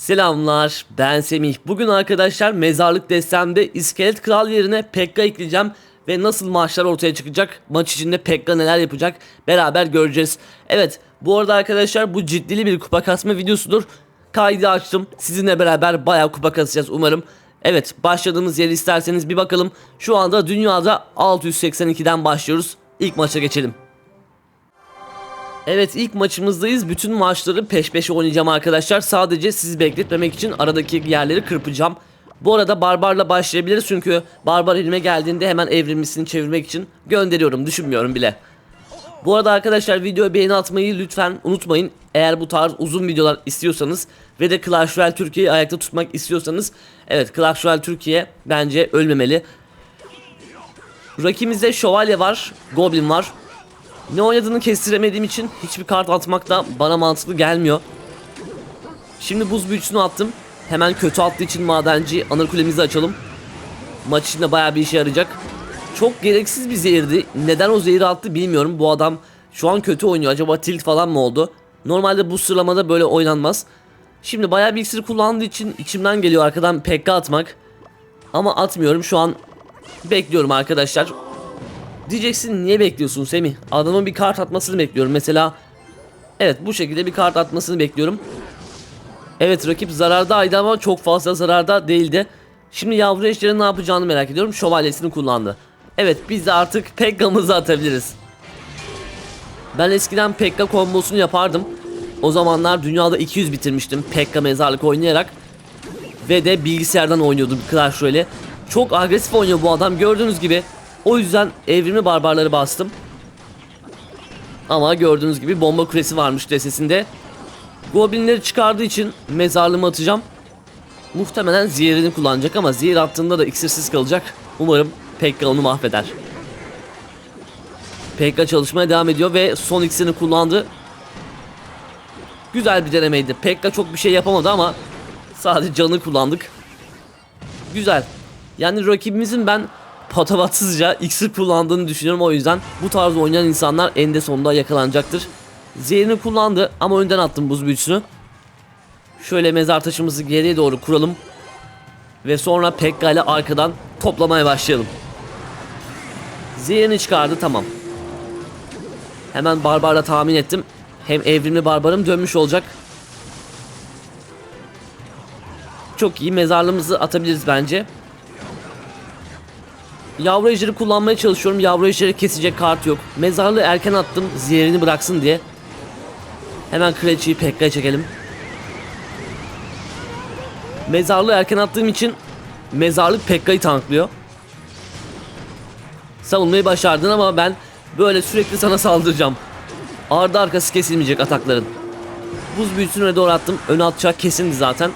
Selamlar ben Semih. Bugün arkadaşlar mezarlık destemde iskelet kral yerine Pekka ekleyeceğim. Ve nasıl maçlar ortaya çıkacak maç içinde Pekka neler yapacak beraber göreceğiz. Evet bu arada arkadaşlar bu ciddili bir kupa kasma videosudur. Kaydı açtım sizinle beraber bayağı kupa kasacağız umarım. Evet başladığımız yeri isterseniz bir bakalım. Şu anda dünyada 682'den başlıyoruz. İlk maça geçelim. Evet ilk maçımızdayız. Bütün maçları peş peşe oynayacağım arkadaşlar. Sadece sizi bekletmemek için aradaki yerleri kırpacağım. Bu arada Barbar'la başlayabiliriz çünkü Barbar elime geldiğinde hemen evrimlisini çevirmek için gönderiyorum. Düşünmüyorum bile. Bu arada arkadaşlar videoya beğeni atmayı lütfen unutmayın. Eğer bu tarz uzun videolar istiyorsanız ve de Clash Royale Türkiye'yi ayakta tutmak istiyorsanız evet Clash Royale Türkiye bence ölmemeli. Rakibimizde şövalye var, goblin var. Ne oynadığını kestiremediğim için hiçbir kart atmak da bana mantıklı gelmiyor. Şimdi buz büyücüsünü attım. Hemen kötü attığı için madenci anır kulemizi açalım. Maç içinde bayağı bir işe yarayacak. Çok gereksiz bir zehirdi. Neden o zehri attı bilmiyorum. Bu adam şu an kötü oynuyor. Acaba tilt falan mı oldu? Normalde bu sıralamada böyle oynanmaz. Şimdi bayağı bir iksir kullandığı için içimden geliyor arkadan PK atmak. Ama atmıyorum şu an bekliyorum arkadaşlar. Diyeceksin niye bekliyorsun Semih? Adamın bir kart atmasını bekliyorum. Mesela evet bu şekilde bir kart atmasını bekliyorum. Evet rakip zarardaydı ama çok fazla zararda değildi. Şimdi yavru eşlerin ne yapacağını merak ediyorum. Şövalyesini kullandı. Evet biz de artık Pekka'mızı atabiliriz. Ben eskiden Pekka kombosunu yapardım. O zamanlar dünyada 200 bitirmiştim Pekka mezarlık oynayarak. Ve de bilgisayardan oynuyordum Clash Royale. Çok agresif oynuyor bu adam gördüğünüz gibi. O yüzden evrimli barbarları bastım. Ama gördüğünüz gibi bomba kulesi varmış desesinde. Goblinleri çıkardığı için mezarlığımı atacağım. Muhtemelen ziyerini kullanacak ama zehir attığında da iksirsiz kalacak. Umarım Pekka onu mahveder. Pekka çalışmaya devam ediyor ve son iksirini kullandı. Güzel bir denemeydi. Pekka çok bir şey yapamadı ama sadece canı kullandık. Güzel. Yani rakibimizin ben patavatsızca iksir kullandığını düşünüyorum o yüzden bu tarz oynayan insanlar eninde sonunda yakalanacaktır. Zehirini kullandı ama önden attım buz büyücüsünü. Şöyle mezar taşımızı geriye doğru kuralım. Ve sonra Pekka ile arkadan toplamaya başlayalım. Zehirini çıkardı tamam. Hemen Barbar'la tahmin ettim. Hem evrimli Barbar'ım dönmüş olacak. Çok iyi mezarlığımızı atabiliriz bence. Yavru ejderi kullanmaya çalışıyorum. Yavru ejderi kesecek kart yok. Mezarlığı erken attım ziyerini bıraksın diye. Hemen kraliçeyi Pekka'ya çekelim. Mezarlığı erken attığım için mezarlık Pekka'yı tanklıyor. Savunmayı başardın ama ben böyle sürekli sana saldıracağım. Ardı arkası kesilmeyecek atakların. Buz büyüsüne doğru attım. Öne atacak kesindi zaten.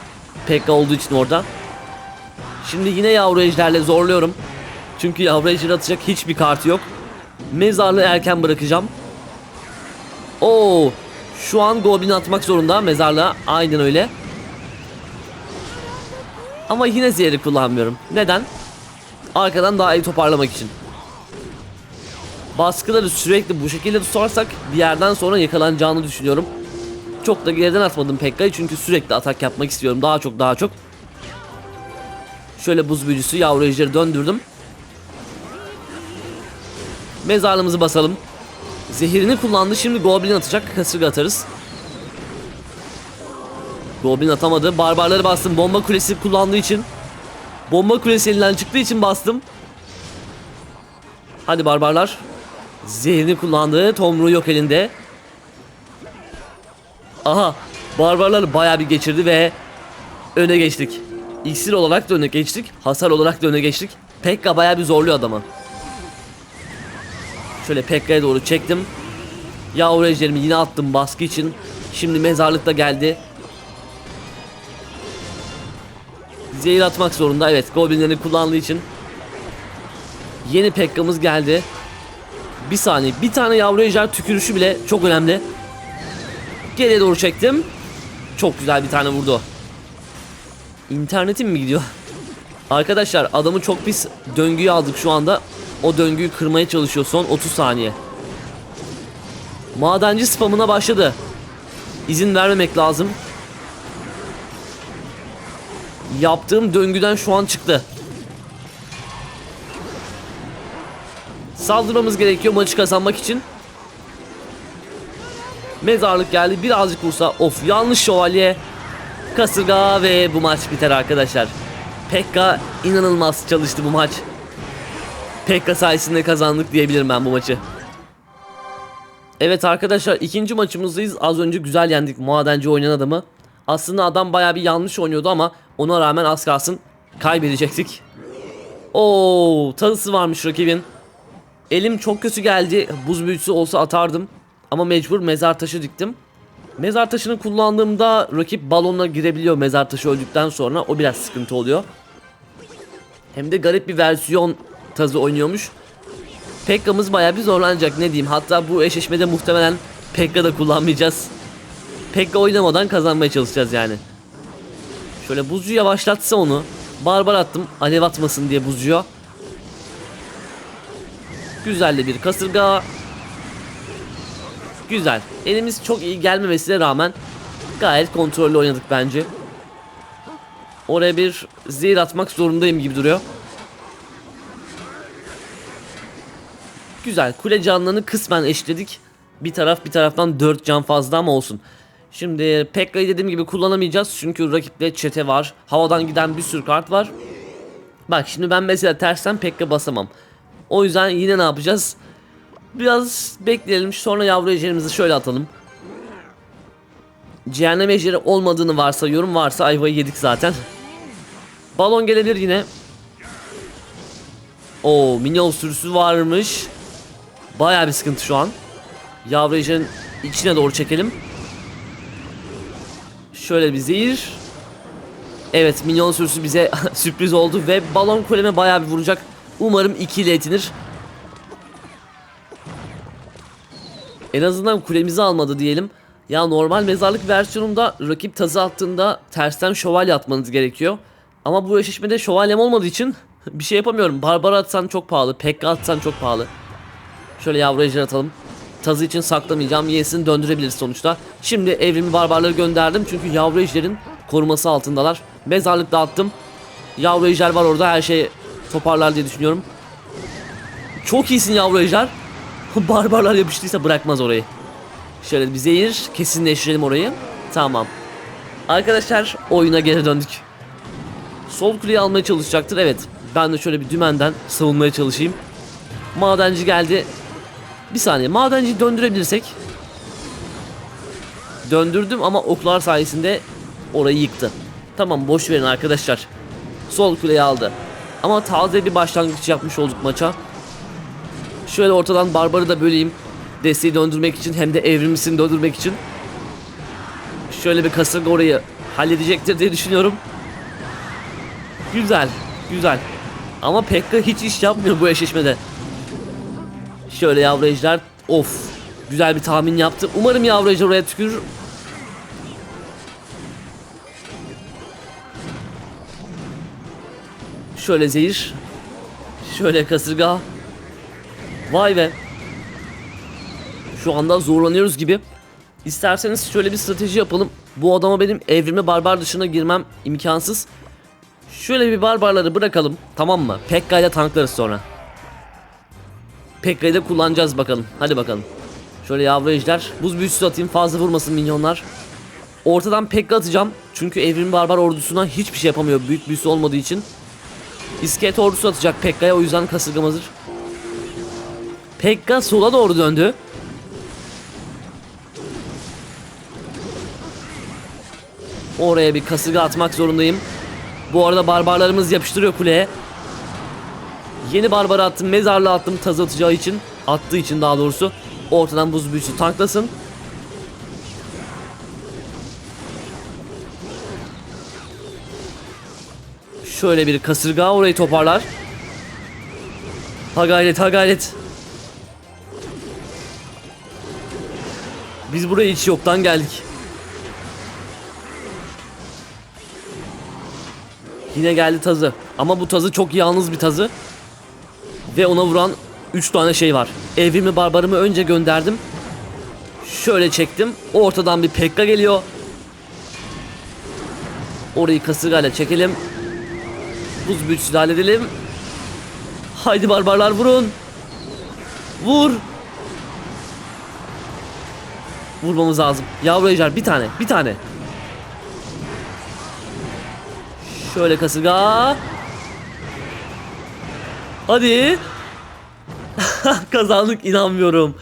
Pekka olduğu için orada. Şimdi yine yavru ejderle zorluyorum. Çünkü yavru atacak hiçbir kartı yok. Mezarlığı erken bırakacağım. Oo, şu an goblin atmak zorunda mezarlığa. Aynen öyle. Ama yine zehri kullanmıyorum. Neden? Arkadan daha iyi toparlamak için. Baskıları sürekli bu şekilde tutarsak bir yerden sonra yakalanacağını düşünüyorum. Çok da geriden atmadım Pekka'yı çünkü sürekli atak yapmak istiyorum. Daha çok daha çok. Şöyle buz büyücüsü yavru ejderi döndürdüm. Mezarlığımızı basalım. Zehirini kullandı. Şimdi Goblin atacak. Kasırga atarız. Goblin atamadı. Barbarları bastım. Bomba kulesi kullandığı için. Bomba kulesi elinden çıktığı için bastım. Hadi barbarlar. Zehirini kullandı. Tomruğu yok elinde. Aha. Barbarlar bayağı bir geçirdi ve öne geçtik. İksir olarak da öne geçtik. Hasar olarak da öne geçtik. Pekka bayağı bir zorluyor adamı. Şöyle Pekka'ya doğru çektim. Yavru ejderimi yine attım baskı için. Şimdi mezarlıkta geldi. Zehir atmak zorunda evet goblinlerini kullandığı için. Yeni Pekka'mız geldi. Bir saniye bir tane yavru ejder tükürüşü bile çok önemli. Geriye doğru çektim. Çok güzel bir tane vurdu. İnternetim mi gidiyor? Arkadaşlar adamı çok pis döngüye aldık şu anda. O döngüyü kırmaya çalışıyor son 30 saniye. Madenci spamına başladı. İzin vermemek lazım. Yaptığım döngüden şu an çıktı. Saldırmamız gerekiyor maçı kazanmak için. Mezarlık geldi. Birazcık vursa. Of yanlış şövalye. Kasırga ve bu maç biter arkadaşlar. Pekka inanılmaz çalıştı bu maç. Pekka sayesinde kazandık diyebilirim ben bu maçı. Evet arkadaşlar ikinci maçımızdayız. Az önce güzel yendik madenci oynayan adamı. Aslında adam baya bir yanlış oynuyordu ama ona rağmen az kalsın kaybedecektik. Oo, tanısı varmış rakibin. Elim çok kötü geldi. Buz büyücüsü olsa atardım. Ama mecbur mezar taşı diktim. Mezar taşını kullandığımda rakip balonla girebiliyor mezar taşı öldükten sonra. O biraz sıkıntı oluyor. Hem de garip bir versiyon tazı oynuyormuş. Pekka'mız bayağı bir zorlanacak ne diyeyim. Hatta bu eşleşmede muhtemelen Pekka da kullanmayacağız. Pekka oynamadan kazanmaya çalışacağız yani. Şöyle buzcu yavaşlatsa onu. Barbar attım alev atmasın diye buzcuya. Güzel de bir kasırga. Güzel. Elimiz çok iyi gelmemesine rağmen gayet kontrollü oynadık bence. Oraya bir zehir atmak zorundayım gibi duruyor. Güzel. Kule canlarını kısmen eşledik. Bir taraf bir taraftan 4 can fazla ama olsun. Şimdi Pekka'yı dediğim gibi kullanamayacağız. Çünkü rakipte çete var. Havadan giden bir sürü kart var. Bak şimdi ben mesela tersten Pekka basamam. O yüzden yine ne yapacağız? Biraz bekleyelim sonra yavru ejderimizi şöyle atalım. Cehennem ejderi olmadığını varsayıyorum. Varsa ayvayı yedik zaten. Balon gelebilir yine. Oo minyon sürüsü varmış. Baya bir sıkıntı şu an. Ejderin içine doğru çekelim. Şöyle bir zehir. Evet minyon sürüsü bize sürpriz oldu ve balon kuleme baya bir vuracak. Umarım 2 ile yetinir. En azından kulemizi almadı diyelim. Ya normal mezarlık versiyonunda rakip tazı attığında tersten şövalye atmanız gerekiyor. Ama bu eşleşmede şövalyem olmadığı için bir şey yapamıyorum. Barbara atsan çok pahalı, Pekka atsan çok pahalı. Şöyle yavru ejder atalım. Tazı için saklamayacağım. Yenisini döndürebiliriz sonuçta. Şimdi evrimi barbarları gönderdim. Çünkü yavru ejderin koruması altındalar. Mezarlık dağıttım. Yavru ejder var orada. Her şey toparlar diye düşünüyorum. Çok iyisin yavru ejder. Barbarlar yapıştıysa bırakmaz orayı. Şöyle bir zehir kesinleştirelim orayı. Tamam. Arkadaşlar oyuna geri döndük. Sol kuleyi almaya çalışacaktır. Evet. Ben de şöyle bir dümenden savunmaya çalışayım. Madenci geldi. Bir saniye. Madenciyi döndürebilirsek. Döndürdüm ama oklar sayesinde orayı yıktı. Tamam boş verin arkadaşlar. Sol kuleyi aldı. Ama taze bir başlangıç yapmış olduk maça. Şöyle ortadan Barbar'ı da böleyim. Desteği döndürmek için hem de evrimlisini döndürmek için. Şöyle bir kasırga orayı halledecektir diye düşünüyorum. Güzel, güzel. Ama Pekka hiç iş yapmıyor bu eşleşmede. Şöyle yavru. Of. Güzel bir tahmin yaptı. Umarım yavru oraya tükürür. Şöyle zehir. Şöyle kasırga. Vay be. Şu anda zorlanıyoruz gibi. İsterseniz şöyle bir strateji yapalım. Bu adama benim evrime barbar dışına girmem imkansız. Şöyle bir barbarları bırakalım. Tamam mı? Pekka ile tanklarız sonra. Pekka'yı da kullanacağız bakalım. Hadi bakalım. Şöyle yavru ejder. Buz büyüsü atayım fazla vurmasın minyonlar. Ortadan Pekka atacağım. Çünkü evrim barbar ordusuna hiçbir şey yapamıyor. Büyük büyüsü olmadığı için. İskelet ordusu atacak Pekka'ya o yüzden kasırgam hazır. Pekka sola doğru döndü. Oraya bir kasırga atmak zorundayım. Bu arada barbarlarımız yapıştırıyor kuleye. Yeni barbar attım, mezarlığı attım taz atacağı için. Attığı için daha doğrusu. Ortadan buz büyüsü tanklasın. Şöyle bir kasırga orayı toparlar. Ha gayret ha gayret. Biz buraya hiç yoktan geldik. Yine geldi tazı. Ama bu tazı çok yalnız bir tazı. Ve ona vuran 3 tane şey var. Evrimi barbarımı önce gönderdim. Şöyle çektim. Ortadan bir pekka geliyor. Orayı kasırgayla çekelim. Buz büyücüsüyle halledelim. Haydi barbarlar vurun. Vur. Vurmamız lazım. Yavru ejder bir tane. Bir tane. Şöyle kasırga. Hadi. kazandık inanmıyorum.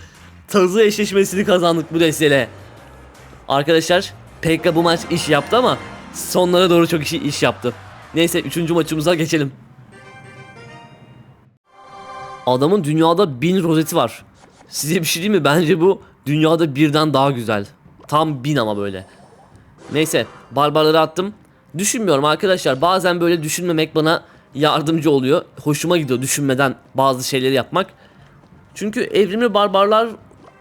Tazı eşleşmesini kazandık bu desteyle. Arkadaşlar Pekka bu maç iş yaptı ama sonlara doğru çok işi iş yaptı. Neyse 3. maçımıza geçelim. Adamın dünyada bin rozeti var. Size bir şey diyeyim mi? Bence bu dünyada birden daha güzel. Tam bin ama böyle. Neyse barbarları attım. Düşünmüyorum arkadaşlar. Bazen böyle düşünmemek bana yardımcı oluyor. Hoşuma gidiyor düşünmeden bazı şeyleri yapmak. Çünkü evrimli barbarlar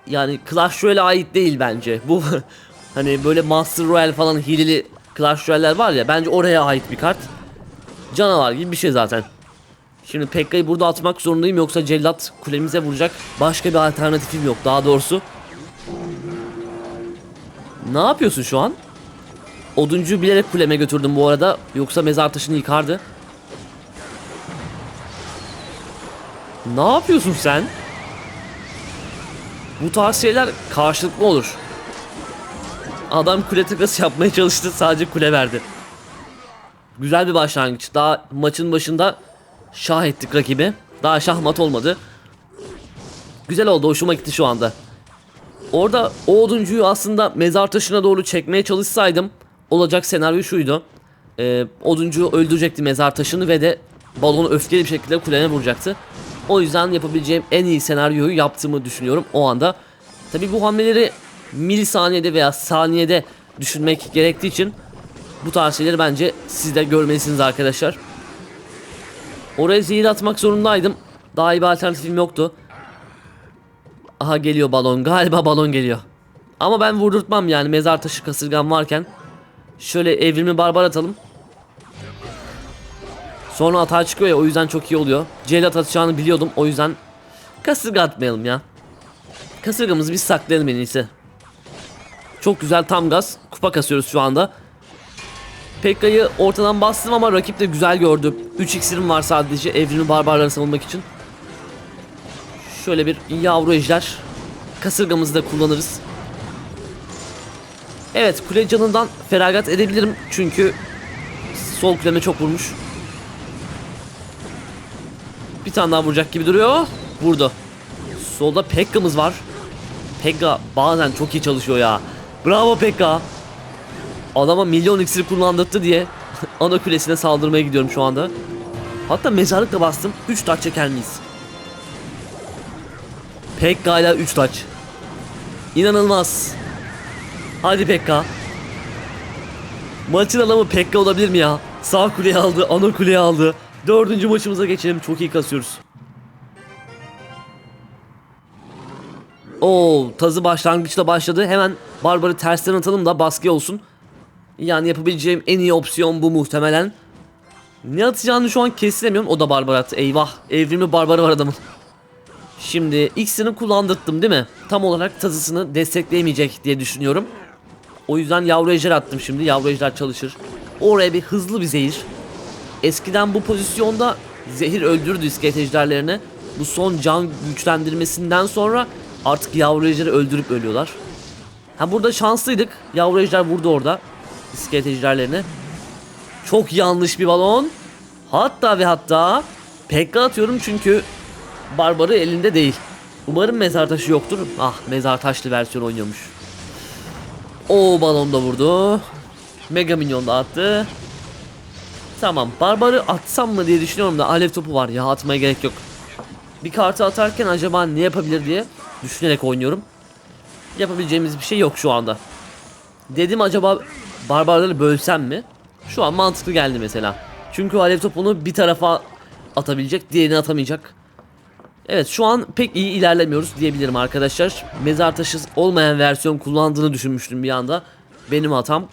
yani Clash Royale'e ait değil bence. Bu hani böyle Master Royale falan hileli Clash Royale'ler var ya bence oraya ait bir kart. Canavar gibi bir şey zaten. Şimdi Pekka'yı burada atmak zorundayım yoksa cellat kulemize vuracak. Başka bir alternatifim yok daha doğrusu. Ne yapıyorsun şu an? Oduncuyu bilerek kuleme götürdüm bu arada. Yoksa mezar taşını yıkardı. Ne yapıyorsun sen? Bu tarz şeyler karşılıklı olur. Adam kule tıkası yapmaya çalıştı sadece kule verdi. Güzel bir başlangıç. Daha maçın başında şah ettik rakibi. Daha şahmat olmadı. Güzel oldu hoşuma gitti şu anda. Orada o oduncuyu aslında mezar taşına doğru çekmeye çalışsaydım olacak senaryo şuydu. Ee, oduncu öldürecekti mezar taşını ve de balonu öfkeli bir şekilde kulene vuracaktı. O yüzden yapabileceğim en iyi senaryoyu yaptığımı düşünüyorum o anda. Tabi bu hamleleri milisaniyede veya saniyede düşünmek gerektiği için bu tarz şeyleri bence siz de görmelisiniz arkadaşlar. Oraya zehir atmak zorundaydım. Daha iyi bir alternatifim yoktu. Aha geliyor balon. Galiba balon geliyor. Ama ben vurdurtmam yani mezar taşı kasırgam varken. Şöyle evrimli barbar atalım. Sonra hata çıkıyor ya o yüzden çok iyi oluyor. Cellat atacağını biliyordum o yüzden kasırga atmayalım ya. Kasırgamızı biz saklayalım en iyisi. Çok güzel tam gaz. Kupa kasıyoruz şu anda. Pekka'yı ortadan bastım ama rakip de güzel gördü. 3 iksirim var sadece evrimli barbarları savunmak için. Şöyle bir yavru ejder. Kasırgamızı da kullanırız. Evet kule canından feragat edebilirim. Çünkü sol kuleme çok vurmuş. Bir tane daha vuracak gibi duruyor. Vurdu. Solda Pekka'mız var. Pekka bazen çok iyi çalışıyor ya. Bravo Pekka. Adama milyon iksir kullandırdı diye ana kulesine saldırmaya gidiyorum şu anda. Hatta mezarlıkla bastım. 3 taç çeker miyiz? Pekka ile 3 taç. İnanılmaz. Hadi Pekka. Maçın adamı Pekka olabilir mi ya? Sağ kuleyi aldı, ana kuleyi aldı. Dördüncü maçımıza geçelim. Çok iyi kasıyoruz. Oo, tazı başlangıçta başladı. Hemen Barbar'ı tersten atalım da baskı olsun. Yani yapabileceğim en iyi opsiyon bu muhtemelen. Ne atacağını şu an kestiremiyorum. O da Barbar attı. Eyvah. Evrimli Barbarı var adamın. Şimdi X'ini kullandırttım değil mi? Tam olarak tazısını destekleyemeyecek diye düşünüyorum. O yüzden yavru ejder attım şimdi. Yavru ejder çalışır. Oraya bir hızlı bir zehir. Eskiden bu pozisyonda zehir öldürdü iskelet ejderlerini. Bu son can güçlendirmesinden sonra artık yavru ejderi öldürüp ölüyorlar. Ha burada şanslıydık. Yavru ejder vurdu orada iskelet ejderlerini. Çok yanlış bir balon. Hatta ve hatta Pekka atıyorum çünkü Barbarı elinde değil. Umarım mezar taşı yoktur. Ah mezar taşlı versiyon oynuyormuş. O balon da vurdu. Mega minyon da attı. Tamam barbarı atsam mı diye düşünüyorum da alev topu var ya atmaya gerek yok. Bir kartı atarken acaba ne yapabilir diye düşünerek oynuyorum. Yapabileceğimiz bir şey yok şu anda. Dedim acaba barbarları bölsem mi? Şu an mantıklı geldi mesela. Çünkü alev topunu bir tarafa atabilecek, diğerini atamayacak. Evet şu an pek iyi ilerlemiyoruz diyebilirim arkadaşlar. Mezar taşı olmayan versiyon kullandığını düşünmüştüm bir anda. Benim hatam.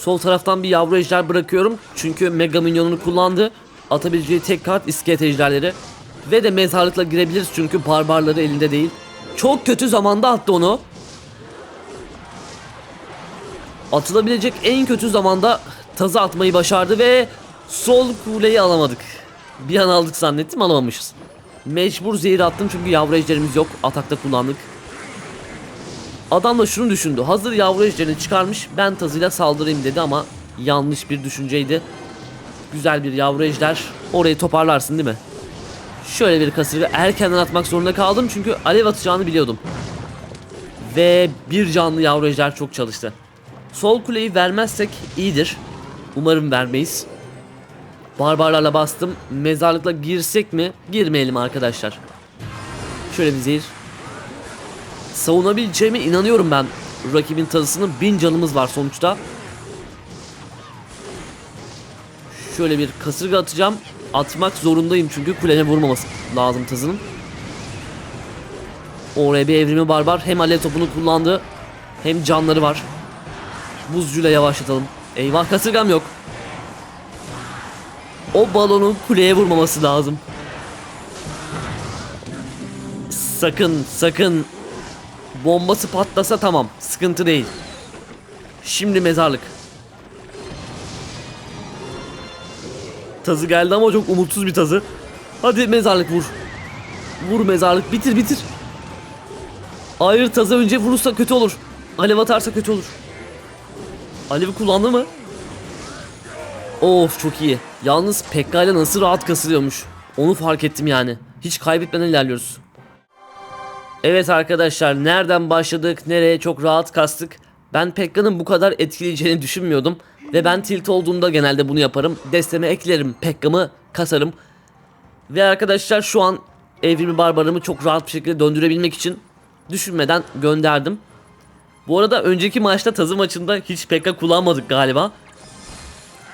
Sol taraftan bir yavru ejder bırakıyorum. Çünkü mega minyonunu kullandı. Atabileceği tek kart iskelet ejderleri. Ve de mezarlıkla girebiliriz çünkü barbarları elinde değil. Çok kötü zamanda attı onu. Atılabilecek en kötü zamanda tazı atmayı başardı ve sol kuleyi alamadık. Bir an aldık zannettim alamamışız. Mecbur zehir attım çünkü yavru ejderimiz yok. Atakta kullandık. Adam da şunu düşündü. Hazır yavru ejderini çıkarmış ben tazıyla saldırayım dedi ama yanlış bir düşünceydi. Güzel bir yavru ejder. Orayı toparlarsın değil mi? Şöyle bir kasırga erkenden atmak zorunda kaldım çünkü alev atacağını biliyordum. Ve bir canlı yavru ejder çok çalıştı. Sol kuleyi vermezsek iyidir. Umarım vermeyiz. Barbarlarla bastım. Mezarlıkla girsek mi? Girmeyelim arkadaşlar. Şöyle bir zehir. Savunabileceğime inanıyorum ben. Rakibin tazısının bin canımız var sonuçta. Şöyle bir kasırga atacağım. Atmak zorundayım çünkü kulene vurmaması lazım tazının. Oraya bir evrimi barbar hem alev topunu kullandı hem canları var. Buzcuyla yavaşlatalım. Eyvah kasırgam yok. O balonun kuleye vurmaması lazım. Sakın sakın bombası patlasa tamam sıkıntı değil. Şimdi mezarlık. Tazı geldi ama çok umutsuz bir tazı. Hadi mezarlık vur. Vur mezarlık bitir bitir. Hayır tazı önce vurursa kötü olur. Alev atarsa kötü olur. Alevi kullandı mı? Of çok iyi. Yalnız Pekka ile nasıl rahat kasılıyormuş. Onu fark ettim yani. Hiç kaybetmeden ilerliyoruz. Evet arkadaşlar nereden başladık nereye çok rahat kastık. Ben Pekka'nın bu kadar etkileyeceğini düşünmüyordum. Ve ben tilt olduğumda genelde bunu yaparım. Desteme eklerim Pekka'mı kasarım. Ve arkadaşlar şu an evrimi barbarımı çok rahat bir şekilde döndürebilmek için düşünmeden gönderdim. Bu arada önceki maçta tazı maçında hiç Pekka kullanmadık galiba.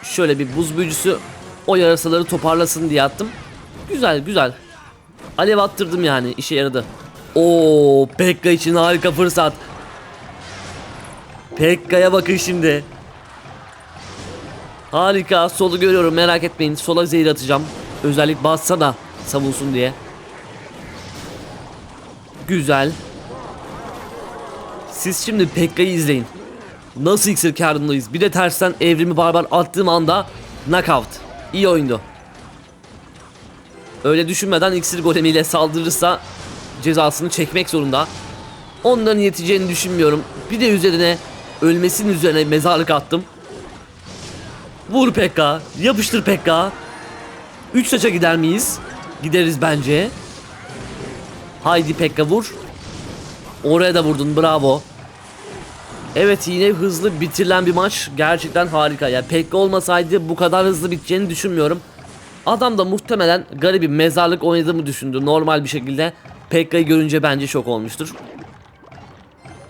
Şöyle bir buz büyücüsü o yarasaları toparlasın diye attım. Güzel güzel. Alev attırdım yani işe yaradı. Oo Pekka için harika fırsat. Pekka'ya bakın şimdi. Harika solu görüyorum merak etmeyin. Sola zehir atacağım. Özellik bassa da savunsun diye. Güzel. Siz şimdi Pekka'yı izleyin. Nasıl iksir karındayız. Bir de tersten evrimi barbar attığım anda knockout. İyi oyundu. Öyle düşünmeden iksir golemiyle saldırırsa cezasını çekmek zorunda. Onların yeteceğini düşünmüyorum. Bir de üzerine ölmesinin üzerine mezarlık attım. Vur Pekka. Yapıştır Pekka. 3 saça gider miyiz? Gideriz bence. Haydi Pekka vur. Oraya da vurdun bravo. Evet yine hızlı bitirilen bir maç. Gerçekten harika. Yani Pekka olmasaydı bu kadar hızlı biteceğini düşünmüyorum. Adam da muhtemelen garip mezarlık oynadığımı düşündü normal bir şekilde. Pekka'yı görünce bence şok olmuştur.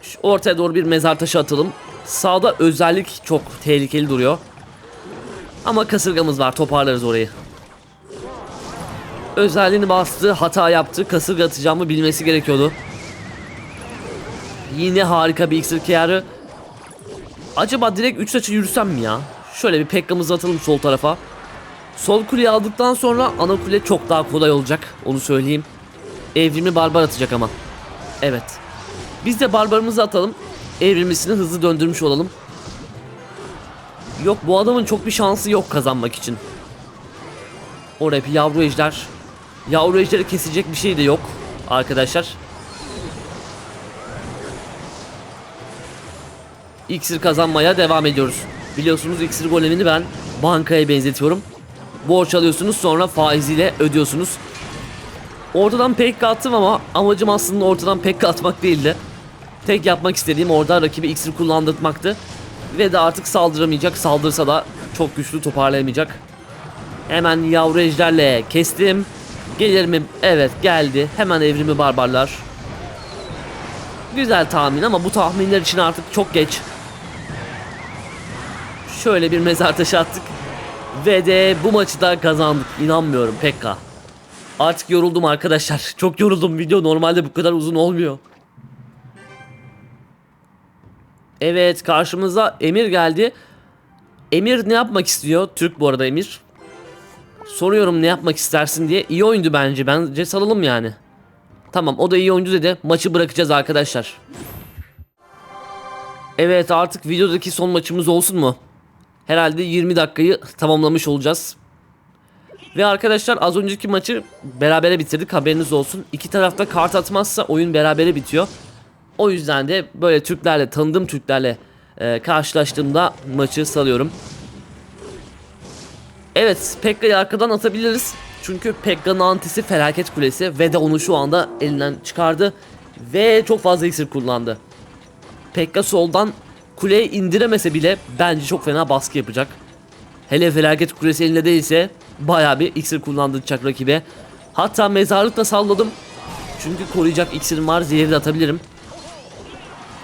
Şu ortaya doğru bir mezar taşı atalım. Sağda özellik çok tehlikeli duruyor. Ama kasırgamız var toparlarız orayı. Özelliğini bastı hata yaptı. Kasırga atacağımı bilmesi gerekiyordu. Yine harika bir iksir kıyarı. Acaba direkt 3 saçı yürüsem mi ya? Şöyle bir Pekka'mızı atalım sol tarafa. Sol kuleyi aldıktan sonra ana kule çok daha kolay olacak. Onu söyleyeyim. Evrimli barbar atacak ama. Evet. Biz de barbarımızı atalım. Evrimlisini hızlı döndürmüş olalım. Yok bu adamın çok bir şansı yok kazanmak için. Oraya bir yavru ejder. Yavru ejderi kesecek bir şey de yok arkadaşlar. İksir kazanmaya devam ediyoruz. Biliyorsunuz iksir golemini ben bankaya benzetiyorum. Borç alıyorsunuz sonra faiziyle ödüyorsunuz. Ortadan pek attım ama amacım aslında ortadan pek atmak değildi. Tek yapmak istediğim orada rakibi iksir kullandırmaktı. Ve de artık saldıramayacak. Saldırsa da çok güçlü toparlayamayacak. Hemen yavru ejderle kestim. Gelir mi? Evet geldi. Hemen evrimi barbarlar. Güzel tahmin ama bu tahminler için artık çok geç. Şöyle bir mezar taşı attık. Ve de bu maçı da kazandık. İnanmıyorum Pekka. Artık yoruldum arkadaşlar. Çok yoruldum. Video normalde bu kadar uzun olmuyor. Evet karşımıza Emir geldi. Emir ne yapmak istiyor? Türk bu arada Emir. Soruyorum ne yapmak istersin diye. İyi oyundu bence. Bence salalım yani. Tamam o da iyi oyuncu dedi. Maçı bırakacağız arkadaşlar. Evet artık videodaki son maçımız olsun mu? Herhalde 20 dakikayı tamamlamış olacağız. Ve arkadaşlar az önceki maçı berabere bitirdik haberiniz olsun. İki tarafta kart atmazsa oyun berabere bitiyor. O yüzden de böyle Türklerle tanıdığım Türklerle e, karşılaştığımda maçı salıyorum. Evet Pekka'yı arkadan atabiliriz. Çünkü Pekka'nın antisi felaket kulesi ve de onu şu anda elinden çıkardı. Ve çok fazla iksir kullandı. Pekka soldan kuleye indiremese bile bence çok fena baskı yapacak. Hele felaket kulesi elinde değilse baya bir iksir kullandıracak rakibe. Hatta mezarlık da salladım. Çünkü koruyacak iksirim var zehri de atabilirim.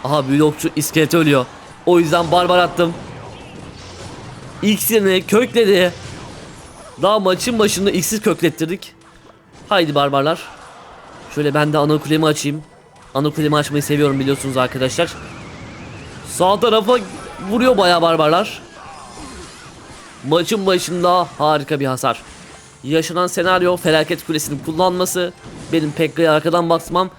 Aha blokçu iskelet ölüyor. O yüzden barbar attım. İksirini kökledi. Daha maçın başında iksir köklettirdik. Haydi barbarlar. Şöyle ben de ana kulemi açayım. Ana kulemi açmayı seviyorum biliyorsunuz arkadaşlar. Sağ tarafa vuruyor bayağı barbarlar. Maçın başında harika bir hasar. Yaşanan senaryo felaket kulesini kullanması. Benim Pekka'ya arkadan basmam.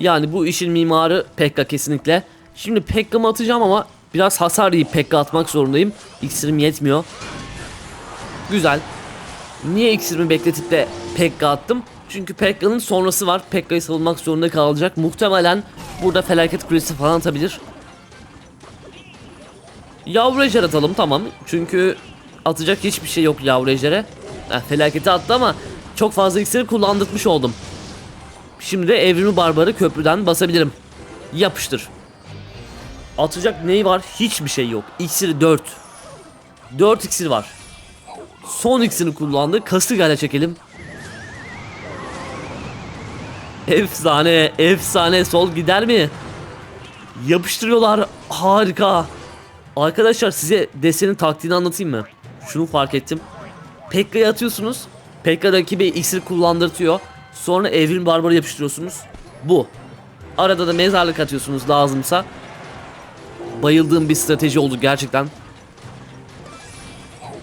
Yani bu işin mimarı Pekka kesinlikle. Şimdi Pekka'mı atacağım ama biraz hasar yiyip Pekka atmak zorundayım. İksirim yetmiyor. Güzel. Niye iksirimi bekletip de Pekka attım? Çünkü Pekka'nın sonrası var. Pekka'yı savunmak zorunda kalacak. Muhtemelen burada felaket kulesi falan atabilir. Yavru atalım tamam. Çünkü atacak hiçbir şey yok yavru ejdere. Felaketi attı ama çok fazla iksiri kullandırmış oldum. Şimdi de evrimi barbarı köprüden basabilirim. Yapıştır. Atacak neyi var? Hiçbir şey yok. İksiri 4. 4 iksir var. Son iksirini kullandı. Kasırgayla çekelim. Efsane, efsane sol gider mi? Yapıştırıyorlar. Harika. Arkadaşlar size desenin taktiğini anlatayım mı? Şunu fark ettim. Pekka'yı atıyorsunuz. Pekka rakibe iksir kullandırtıyor. Sonra evrim barbarı yapıştırıyorsunuz. Bu. Arada da mezarlık atıyorsunuz lazımsa. Bayıldığım bir strateji oldu gerçekten.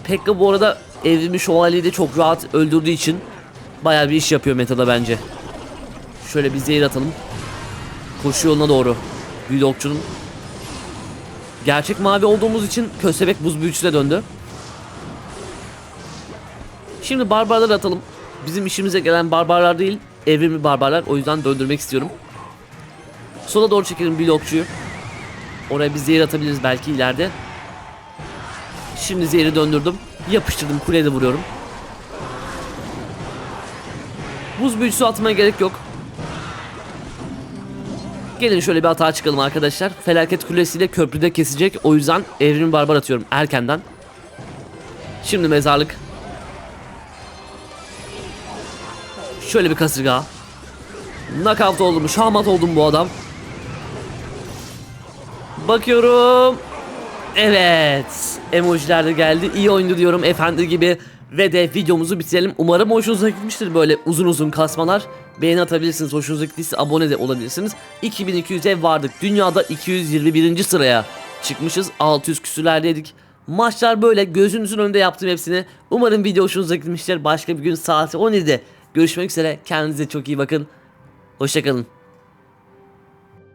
Pekka bu arada evrimi şövalyeyi de çok rahat öldürdüğü için bayağı bir iş yapıyor metada bence. Şöyle bir zehir atalım. Koşu yoluna doğru. Büyülü okçunun. Gerçek mavi olduğumuz için köstebek buz büyücüsüne döndü. Şimdi barbarları atalım. Bizim işimize gelen barbarlar değil, evrimli barbarlar. O yüzden döndürmek istiyorum. Sola doğru çekelim büyülü okçuyu. Oraya bir zehir atabiliriz belki ileride. Şimdi zehri döndürdüm. Yapıştırdım kuleye de vuruyorum. Buz büyücüsü atmaya gerek yok. Gelin şöyle bir hata çıkalım arkadaşlar. Felaket kulesiyle köprüde kesecek. O yüzden evrim barbar atıyorum erkenden. Şimdi mezarlık. Şöyle bir kasırga. Knockout oldum. Şahmat oldum bu adam. Bakıyorum. Evet. Emojiler de geldi. İyi oyundu diyorum efendi gibi. Ve de videomuzu bitirelim. Umarım hoşunuza gitmiştir böyle uzun uzun kasmalar. Beğeni atabilirsiniz. Hoşunuza gittiyse abone de olabilirsiniz. 2200'e vardık. Dünyada 221. sıraya çıkmışız. 600 küsürlerdeydik. Maçlar böyle gözünüzün önünde yaptım hepsini. Umarım video hoşunuza gitmiştir. Başka bir gün saat 17'de görüşmek üzere. Kendinize çok iyi bakın. Hoşçakalın.